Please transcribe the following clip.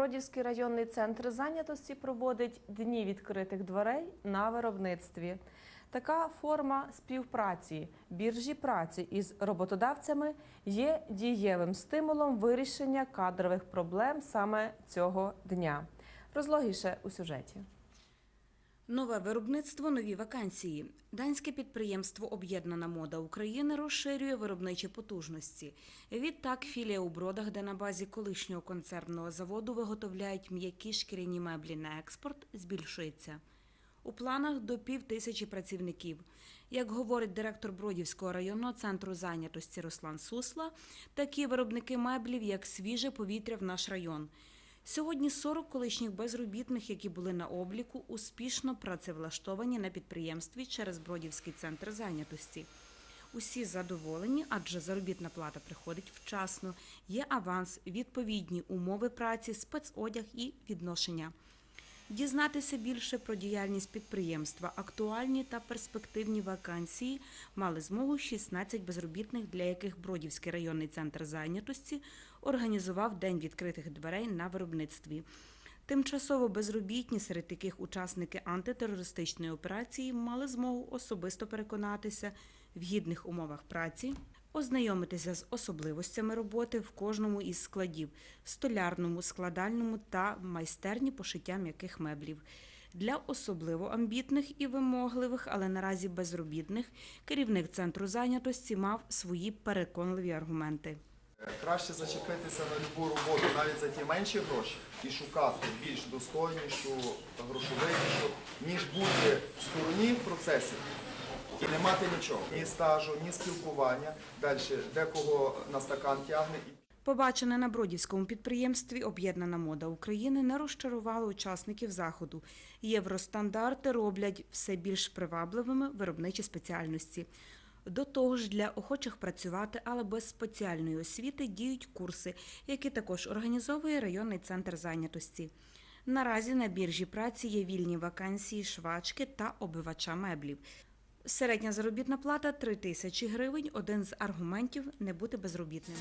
Бродівський районний центр зайнятості проводить дні відкритих дверей на виробництві. Така форма співпраці біржі праці із роботодавцями є дієвим стимулом вирішення кадрових проблем саме цього дня. Розлогіше у сюжеті. Нове виробництво, нові вакансії. Данське підприємство Об'єднана мода України розширює виробничі потужності. Відтак, філія у Бродах, де на базі колишнього концернного заводу виготовляють м'які шкіряні меблі на експорт, збільшується. У планах до пів тисячі працівників. Як говорить директор Бродівського районного центру зайнятості Руслан Сусла, такі виробники меблів, як свіже повітря в наш район. Сьогодні 40 колишніх безробітних, які були на обліку, успішно працевлаштовані на підприємстві через Бродівський центр зайнятості. Усі задоволені, адже заробітна плата приходить вчасно, є аванс, відповідні умови праці, спецодяг і відношення. Дізнатися більше про діяльність підприємства, актуальні та перспективні вакансії мали змогу 16 безробітних, для яких Бродівський районний центр зайнятості організував День відкритих дверей на виробництві. Тимчасово безробітні, серед яких учасники антитерористичної операції мали змогу особисто переконатися в гідних умовах праці, ознайомитися з особливостями роботи в кожному із складів столярному, складальному та майстерні пошиття м'яких меблів. Для особливо амбітних і вимогливих, але наразі безробітних, керівник центру зайнятості мав свої переконливі аргументи. Краще зачепитися на любу роботу навіть за ті менші гроші і шукати більш достойнішу, грошовитішу, ніж бути в стороні в процесі і не мати нічого. Ні стажу, ні спілкування. Далі декого на стакан тягне Побачене на Бродівському підприємстві Об'єднана мода України не розчарувало учасників заходу. Євростандарти роблять все більш привабливими виробничі спеціальності. До того ж, для охочих працювати, але без спеціальної освіти діють курси, які також організовує районний центр зайнятості. Наразі на біржі праці є вільні вакансії швачки та обивача меблів. Середня заробітна плата 3 тисячі гривень. Один з аргументів не бути безробітним.